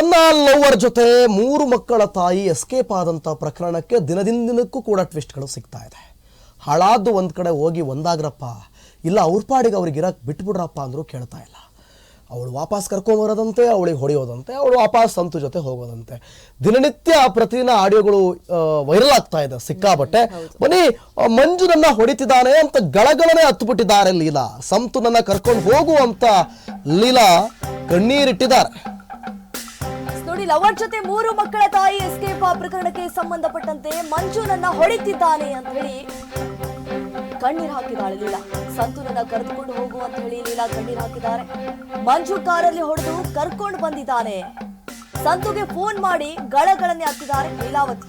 ತನ್ನ ಲವ್ವರ್ ಜೊತೆ ಮೂರು ಮಕ್ಕಳ ತಾಯಿ ಎಸ್ಕೇಪ್ ಆದಂಥ ಪ್ರಕರಣಕ್ಕೆ ದಿನದಿಂದ ದಿನಕ್ಕೂ ಕೂಡ ಟ್ವಿಸ್ಟ್ಗಳು ಸಿಗ್ತಾ ಇದೆ. ಹಾಳಾದ್ದು ಒಂದು ಕಡೆ ಹೋಗಿ ಒಂದಾಗ್ರಪ್ಪ ಇಲ್ಲ ಅವ್ರ ಪಾಡಿಗೆ ಅವ್ರಿಗೆ ಇರಕ್ಕೆ ಬಿಟ್ಬಿಡ್ರಪ್ಪ ಅಂದರೂ ಕೇಳ್ತಾ ಇಲ್ಲ. ಅವಳು ವಾಪಸ್ ಕರ್ಕೊಂಬರೋದಂತೆ ಅವಳಿಗೆ ಹೊಡೆಯೋದಂತೆ ಅವಳು ವಾಪಸ್ ಸಂತು ಜೊತೆ ಹೋಗೋದಂತೆ. ದಿನನಿತ್ಯ ಪ್ರತಿದಿನ ಆಡಿಯೋಗಳು ವೈರಲ್ ಆಗ್ತಾ ಇದೆ ಸಿಕ್ಕಾಬಟ್ಟೆ ಬನ್ನಿ ಮಂಜು ನನ್ನ ಹೊಡಿತಿದ್ದಾನೆ ಅಂತ ಗಳಗಳನೆ ಹತ್ಬಿಟ್ಟಿದ್ದಾರೆ ಲೀಲಾ. ಸಂತು ನನ್ನ ಕರ್ಕೊಂಡು ಹೋಗು ಅಂತ ಲೀಲಾ ಕಣ್ಣೀರಿಟ್ಟಿದ್ದಾರೆ. ನೋಡಿ ಅವರ ಜೊತೆ ಮೂರು ಮಕ್ಕಳ ತಾಯಿ ಎಸ್ಕೇಪ್ ಪ್ರಕರಣಕ್ಕೆ ಸಂಬಂಧಪಟ್ಟಂತೆ ಮಂಜು ನನ್ನ ಹೊಡಿತಿದ್ದಾನೆ ಅಂತ ಹೇಳಿ ಕಣ್ಣೀರ್ ಹಾಕಿದಾಳೆ ಲೀಲಾ. ಸಂತು ನನ್ನ ಕರೆದುಕೊಂಡು ಹೋಗು ಅಂತ ಹೇಳಿ ಲೀಲಾ ಕಣ್ಣೀರ್ ಹಾಕಿದ್ದಾರೆ. ಮಂಜು ಕಾರಲ್ಲಿ ಹೊಡೆದು ಕರ್ಕೊಂಡು ಬಂದಿದ್ದಾನೆ. ಸಂತುಗೆ ಫೋನ್ ಮಾಡಿ ಗಳಗಳನ್ನೇ ಹಾಕಿದ್ದಾರೆ ಲೀಲಾವತಿ.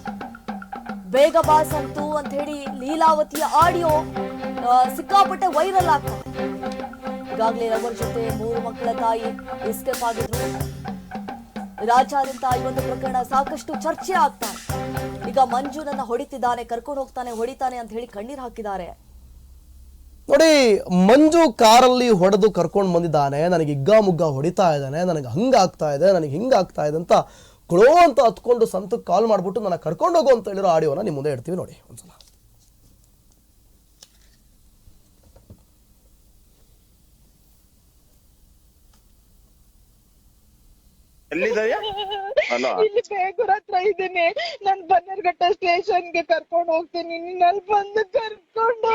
ಬೇಗ ಬಾ ಸಂತು ಅಂತ ಹೇಳಿ ಲೀಲಾವತಿಯ ಆಡಿಯೋ ಸಿಕ್ಕಾಪಟ್ಟೆ ವೈರಲ್ ಆಗ್ತದೆ ಈಗಾಗಲೇ ಅವರ ಜೊತೆ ಮೂರು ಮಕ್ಕಳ ತಾಯಿ ಎಸ್ಕೇಪ್ ಆಗಿದ್ರು. ರಾಜ್ಯಾದ್ಯಂತ ಈ ಒಂದು ಪ್ರಕರಣ ಸಾಕಷ್ಟು ಚರ್ಚೆ ಆಗ್ತಾ ಈಗ ಮಂಜು ನನ್ನ ಹೊಡಿತಿದ್ದಾನೆ, ಕರ್ಕೊಂಡು ಹೋಗ್ತಾನೆ, ಹೊಡಿತಾನೆ ಅಂತ ಹೇಳಿ ಕಣ್ಣೀರ್ ಹಾಕಿದ್ದಾರೆ. ನೋಡಿ, ಮಂಜು ಕಾರಲ್ಲಿ ಹೊಡೆದು ಕರ್ಕೊಂಡು ಬಂದಿದ್ದಾನೆ, ನನಗೆ ಹಿಗ್ಗ ಮುಗ್ಗ ಹೊಡಿತಾ ಇದ್ದಾನೆ, ನನಗೆ ಹಂಗಾಗ್ತಾ ಇದೆ, ನನಗೆ ಹಿಂಗಾಗ್ತಾ ಇದೆ ಅಂತ ಕೊಳೋ ಅಂತ ಹತ್ಕೊಂಡು ಸಂತಕ್ಕೆ ಕಾಲ್ ಮಾಡ್ಬಿಟ್ಟು ನನ್ನ ಕರ್ಕೊಂಡು ಹೋಗು ಅಂತ ಹೇಳಿರೋ ಆಡಿಯೋನ ನಿಮ್ಮ ಮುಂದೆ ಇಡ್ತೀವಿ ನೋಡಿ ಒಂದ್ಸಲ. እንዴት ಇಲ್ಲಿ ಬೇಗೂರ್ ಹತ್ರ ಇದ್ದೀನಿ. ನಾನ್ ಬನ್ನೇರ್ಘಟ್ಟ ಸ್ಟೇಷನ್ಗೆ ಕರ್ಕೊಂಡು ಹೋಗ್ತೀನಿ. ನೀನ್ ಅಲ್ಲಿ ಬಂದು ಕರ್ಕೊಂಡು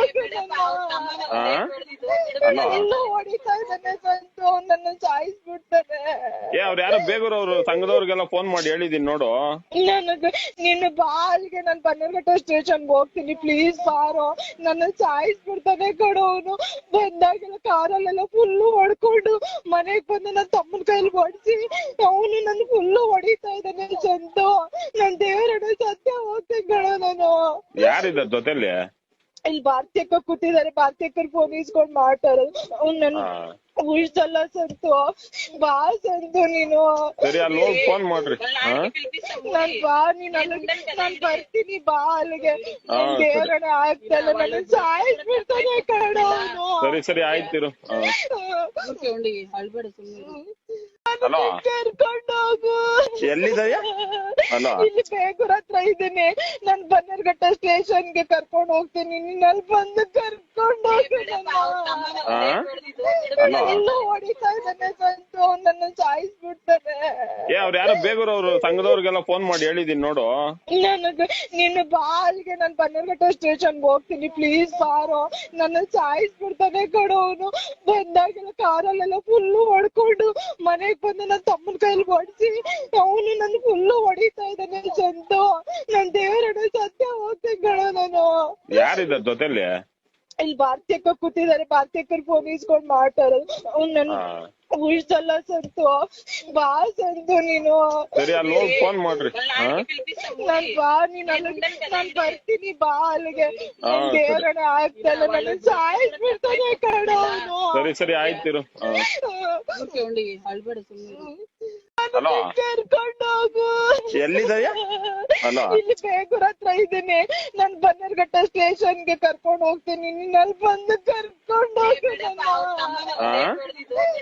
ಇನ್ನೂ ಹೊಡಿತಾ ಇದ್ದಾನೆ ಸಂತು. ನನ್ನ ಸಾಯಿಸ್ಬಿಡ್ತಾನೆ. ಏ ಅವ್ರ ಯಾರೋ ಬೇಗೂರ್ ಅವ್ರು ಸಂಘದವ್ರಿಗೆಲ್ಲ ಫೋನ್ ಮಾಡಿ ಹೇಳಿದೀನಿ ನೋಡು. ನನಗೆ ನಿನ್ನ ಬಾಲ್ಗೆ ನಾನ್ ಬನ್ನೇರ್ಘಟ್ಟ ಸ್ಟೇಷನ್ಗೆ ಹೋಗ್ತೀನಿ. ಪ್ಲೀಸ್ ಬಾರೋ. ನನ್ನ ಸಾಯಿಸ್ಬಿಡ್ತಾನೆ ಕೊಡು ಅವನು. ಬಂದಾಗೆಲ್ಲ ಕಾರಲ್ಲೆಲ್ಲ ಫುಲ್ ಹೊಡ್ಕೊಂಡು ಮನೆಗ್ ಬಂದು ನನ್ನ ತಮ್ಮನ ಕೈಲಿ ಹೊಡ್ಸಿ ಅವನು ನನ್ನ ಫುಲ್ ಹೊಡಿತಾ ಇದ್ದಾನೆ ಚಂದು. ನನ್ ದೇವರನ್ನು ಸತ್ಯ ಹೋಗ್ತೀನಿ ಕಣೋ ನಾನು. ಯಾರಿದ್ದಾರೆ ಜೊತೆಲಿ? ಇಲ್ಲಿ ಭಾರತೀಯಕ್ಕ ಕೂತಿದ್ದಾರೆ. ಭಾರತೀಯಕ್ಕರ್ ಫೋನ್ ಇಸ್ಕೊಂಡ್ ಮಾಡ್ತಾರೆ. ಅವ್ನ್ ನನ್. ಉಳ್ಸಲ್ಲ ಸಂತು ಬಾ ಸಂತು ನೀನು. ಸರಿ ಅಲ್ಲಿ ಹೋಗಿ ಫೋನ್ ಮಾಡ್ರಿ. ನಾನ್ ಬಾ ನೀನ್ ಅಲ್ಲಿ ನಾನ್ ಬರ್ತೀನಿ ಬಾ ಅಲ್ಲಿಗೆ. ನನ್ ದೇವರನ್ನ ಆಗ್ತಲ್ಲ ನನ್ನ ಸಾಯಿಸ್ಬಿಡ್ತಾನೆ ಕಣ ಅವನು. ಸರಿ ಸರಿ ಆಯ್ತಿರು ಹಾ. ಹಲೋ ಕರ್ಕೊಂಡು ಹೋಗು ಎಲ್ಲಿದೆಯಾ ಅಲ್ಲ ಇಲ್ಲಿ ಬೇಗೂರ್ ಹತ್ರ ಇದ್ದೀನಿ. ನಾನ್ ಬನ್ನೇರ್ಘಟ್ಟ ಸ್ಟೇಷನ್ಗೆ ಕರ್ಕೊಂಡು ಹೋಗ್ತೀನಿ. ನೀನ್ ಅಲ್ಲಿ ಬಂದು ಕರ್ಕೊಂಡು ಹೋಗ್ತೀನಿ ಆ? ನನ್ನ ಇನ್ನೂ ಹೊಡಿತಾ ಇದ್ದಾನೆ ಸಂತು. ನನ್ನ ಸಾಯಿಸ್ಬಿಡ್ತಾನೆ ಏ ಅವ್ರ ಯಾರೋ ಬೇಗೂರ್ ಅವ್ರು ಸಂಘದವ್ರಿಗೆಲ್ಲ ಫೋನ್ ಮಾಡಿ ಹೇಳಿದೀನಿ ನೋಡು. ನನಗೆ ನಿನ್ನ ಬಾಲ್ಗೆ ನಾನ್ ಬನ್ನೇರ್ಘಟ್ಟ ಸ್ಟೇಷನ್ಗೆ ಹೋಗ್ತೀನಿ. ಪ್ಲೀಸ್ ಬಾರೋ ನನ್ನ ಸಾಯಿಸ್ಬಿಡ್ತಾನೆ ಕೊಡು ಅವನು. ಬಂದಾಗೆಲ್ಲ ಕಾರಲ್ಲೆಲ್ಲ ಫುಲ್ಲು ಹೊಡ್ಕೊಂಡು ಮನೆಗ್ ಬಂದು ನನ್ನ ತಮ್ಮನ ಕೈಲಿ ಹೊಡ್ಸಿ ಅವನು ನನ್ ಫುಲ್ ಹೊಡಿತಾ ಇದ್ದಾನೆ ಸಂತು ನನ್ ದೇವರನ್ನ ಸತ್ಯ ಹೋಗ್ತೀನಿ ಕಣೋ ನಾನು ಯಾರಿದ್ದಾರೆ ಜೊತೆಲಿ ಇಲ್ಲಿ ಭಾರತೀಯಕ್ಕ ಕೂತಿದ್ದಾರೆ. ಭಾರತೀಯಕ್ಕರ್ ಫೋನ್ ಇಸ್ಕೊಂಡ್ ಮಾಡ್ತಾರೆ ಅವ್ನ್ ನನ್ ಸಂತು. ಬಾ ಸಂತು ನೀನು. ಸರಿ ಅಲ್ಲಿ ಹೋಗಿ ಫೋನ್ ಮಾಡ್ರಿ. ನಾನ್ ಬಾ ನೀನ್ ಅಲ್ಲಿ ನಾನ್ ಬರ್ತೀನಿ ಬಾ ಅಲ್ಲಿಗೆ. ದೇವರನ್ನ ಆಗ್ತಲ್ಲ ನನ್ನ ಸಾಯಿಸ್ಬಿಡ್ತಾನೆ ಕಣ ಅವನು. ಸರಿ ಸರಿ ಆಯ್ತಿರು ಕರ್ಕೊಂಡು ಹೋಗು? ಇಲ್ಲಿ ಬೇಗೂರ್ ಹತ್ರ ಇದ್ದೀನಿ. ನಾನ್ ಬನ್ನೇರ್ಘಟ್ಟ ಸ್ಟೇಷನ್ಗೆ ಕರ್ಕೊಂಡು ಹೋಗ್ತೀನಿ. ನೀನ್ ಅಲ್ಲಿ ಬಂದು ಕರ್ಕೊಂಡು ಹೋಗ್ತೀನಿ ಆ?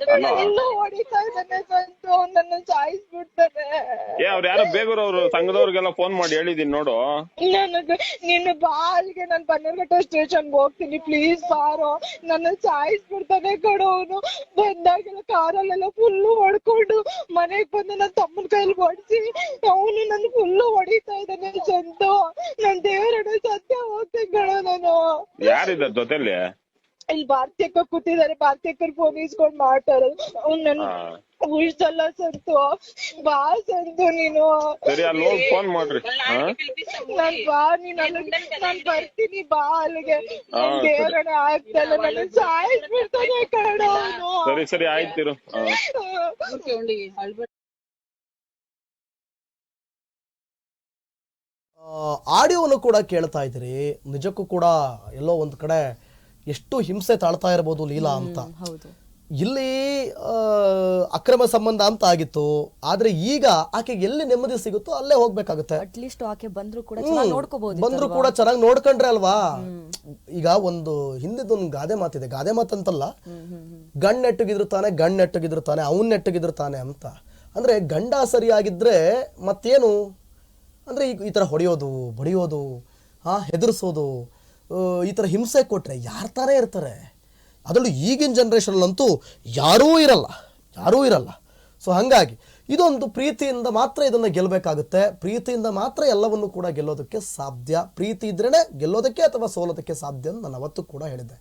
ನನ್ನ ಇನ್ನೂ ಹೊಡಿತಾ ಇದ್ದಾನೆ ಸಂತು ನನ್ನ ಸಾಯಿಸ್ಬಿಡ್ತಾನೆ ಏ ಅವ್ರ ಯಾರೋ ಬೇಗೂರ್ ಅವ್ರು ಸಂಘದವ್ರಿಗೆಲ್ಲ ಫೋನ್ ಮಾಡಿ ಹೇಳಿದೀನಿ ನೋಡು. ನನಗೆ ನಿನ್ನ ಬಾಲ್ಗೆ ನಾನ್ ಬನ್ನೇರ್ಘಟ್ಟ ಸ್ಟೇಷನ್ಗೆ ಹೋಗ್ತೀನಿ. ಪ್ಲೀಸ್ ಬಾರೋ. ನನ್ನ ಸಾಯಿಸ್ಬಿಡ್ತಾನೆ ಅವನು. ಬಂದಾಗೆಲ್ಲ ಕಾರಲ್ಲೆಲ್ಲ ಫುಲ್ಲು ಹೊಡ್ಕೊಂಡು ಮನೆಗ್ ಬಂದು ನನ್ನ ತಮ್ಮನ ಕೈಯಲ್ಲಿ ಹೊಡ್ಸಿ, ಅವನು ನನ್ ಫುಲ್ಲು ಹೊಡಿತಾ ಇದ್ದಾನೆ ಸಂತು ನನ್ ದೇವರನ್ನ ಸತ್ಯ ಹೋಗ್ತೀನಿ ನಾನು. ಯಾರಿದ್ದಾರೆ ಜೊತೆಲಿ? ಇಲ್ಲಿ ಭಾರತೀಯಕ್ಕ ಕೂತಿದ್ದಾರೆ. ಭಾರತೀಯಕ್ಕರ್ ಫೋನ್ ಇಸ್ಕೊಂಡ್ ಮಾಡ್ತಾರೆ ಅವ್ನ್ ನನ್ ಉಳ್ಸಲ್ಲ ಸಂತು. ಬಾ ಸಂತು ನೀನು. ಸರಿ ಅಲ್ಲಿ ಹೋಗಿ ಫೋನ್ ಮಾಡ್ರಿ. ನಾನ್ ಬಾ ನೀನ್ ಅಲ್ಲಿ ನಾನ್ ಬರ್ತೀನಿ ಬಾ ಅಲ್ಲಿಗೆ. ನನ್ ದೇವರನ್ನ ಆಗ್ತಲ್ಲ ನನ್ನ ಸಾಯಿಸ್ಬಿಡ್ತಾನೆ ಕಣ ಅವನು. ಸರಿ ಸರಿ ಆಯ್ತಿರು. ಆಡಿಯೋವನ್ನು ಕೂಡ ಕೇಳ್ತಾ ಇದ್ರಿ ನಿಜಕ್ಕೂ ಕೂಡ ಎಲ್ಲೋ ಒಂದ್ ಕಡೆ ಎಷ್ಟು ಹಿಂಸೆ ತಾಳ್ತಾ ಇರ್ಬೋದು ಲೀಲಾ ಅಂತ. ಇಲ್ಲಿ ಅಕ್ರಮ ಸಂಬಂಧ ಅಂತ ಆಗಿತ್ತು. ಆದ್ರೆ ಈಗ ಆಕೆ ಎಲ್ಲಿ ನೆಮ್ಮದಿ ಸಿಗುತ್ತೋ ಅಲ್ಲೇ ಹೋಗ್ಬೇಕಾಗುತ್ತೆ. ಅಟ್ ಲೀಸ್ಟ್ ಆಕೆ ಬಂದ್ರು ಕೂಡ ನೋಡ್ಕೋಬಹುದು ಬಂದ್ರು ಕೂಡ ಚೆನ್ನಾಗಿ ನೋಡ್ಕೊಂಡ್ರೆ ಅಲ್ವಾ? ಈಗ ಒಂದು ಹಿಂದಿದೊಂದು ಗಾದೆ ಮಾತಿದೆ. ಗಾದೆ ಮಾತಂತಲ್ಲ ಗಣ್ ನೆಟ್ಟಗಿದ್ರು ತಾನೆ ಗಣ್ ನೆಟ್ಟಗಿದ್ರು ತಾನೆ ಅವನ್ ನೆಟ್ಟಗಿದ್ರು ತಾನೆ ಅಂತ. ಅಂದ್ರೆ ಗಂಡ ಸರಿಯಾಗಿದ್ರೆ ಮತ್ತೇನು? ಅಂದ್ರೆ ಈ ತರ ಹೊಡೆಯೋದು ಬಡಿಯೋದು ಹಾ ಹೆದರ್ಸೋದು ಈ ಥರ ಹಿಂಸೆ ಕೊಟ್ಟರೆ ಯಾರ ಥರ ಇರ್ತಾರೆ? ಅದರಲ್ಲೂ ಈಗಿನ ಜನ್ರೇಷನಲ್ಲಂತೂ ಯಾರೂ ಇರಲ್ಲ ಯಾರೂ ಇರಲ್ಲ. ಸೊ ಹಾಗಾಗಿ ಇದೊಂದು ಪ್ರೀತಿಯಿಂದ ಮಾತ್ರ ಇದನ್ನು ಗೆಲ್ಲಬೇಕಾಗುತ್ತೆ ಪ್ರೀತಿಯಿಂದ ಮಾತ್ರ ಎಲ್ಲವನ್ನು ಕೂಡ ಗೆಲ್ಲೋದಕ್ಕೆ ಸಾಧ್ಯ. ಪ್ರೀತಿ ಇದ್ರೇ ಗೆಲ್ಲೋದಕ್ಕೆ ಅಥವಾ ಸೋಲೋದಕ್ಕೆ ಸಾಧ್ಯ ಅಂತ ನಾನು ಅವತ್ತು ಕೂಡ ಹೇಳಿದ್ದೆ.